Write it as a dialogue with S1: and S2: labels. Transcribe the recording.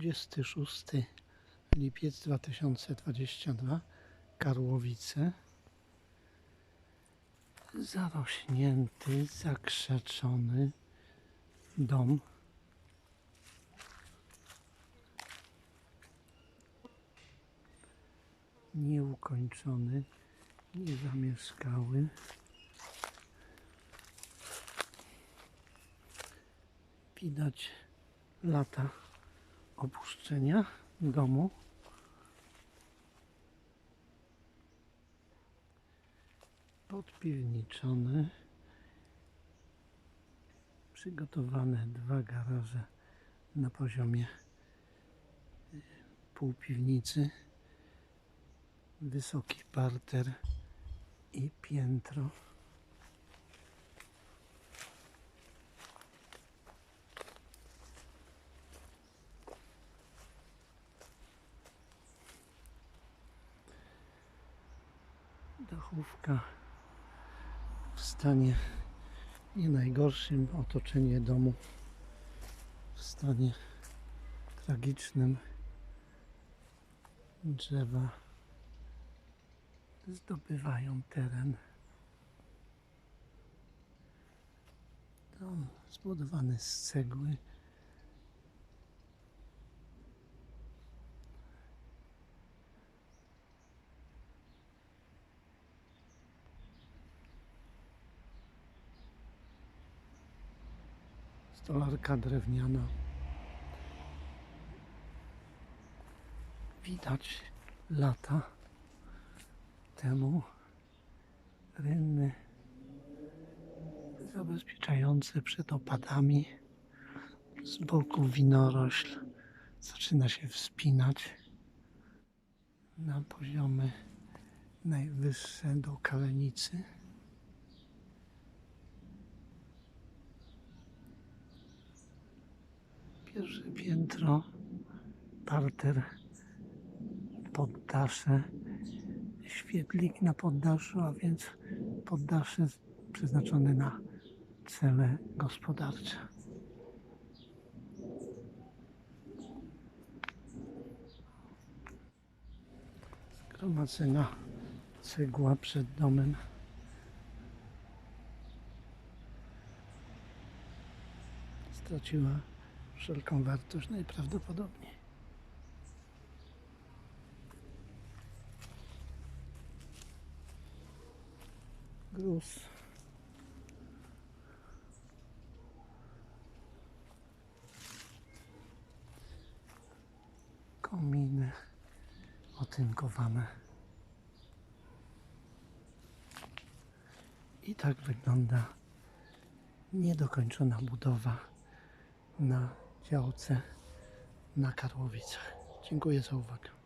S1: 26 lipiec 2022 Karłowice. Zarośnięty, zakrzeczony dom. Nieukończony, niezamieszkały. Widać lata opuszczenia domu. Podpiwniczony. Przygotowane dwa garaże na poziomie y, półpiwnicy. Wysoki parter i piętro. Dachówka w stanie nie najgorszym, otoczenie domu w stanie tragicznym. Drzewa zdobywają teren. Dom zbudowany z cegły. Stolarka drewniana. Widać lata temu rynny zabezpieczające przed opadami. Z boku winorośl zaczyna się wspinać na poziomy najwyższe do kalenicy. Pierwsze piętro, parter, poddasze, świetlik na poddaszu, a więc poddasze przeznaczone na cele gospodarcze. Zgromadzona cegła przed domem. Straciła wszelką wartość najprawdopodobniej. Gruz. Kominy otynkowane. I tak wygląda niedokończona budowa na działce na Karłowicach. Dziękuję za uwagę.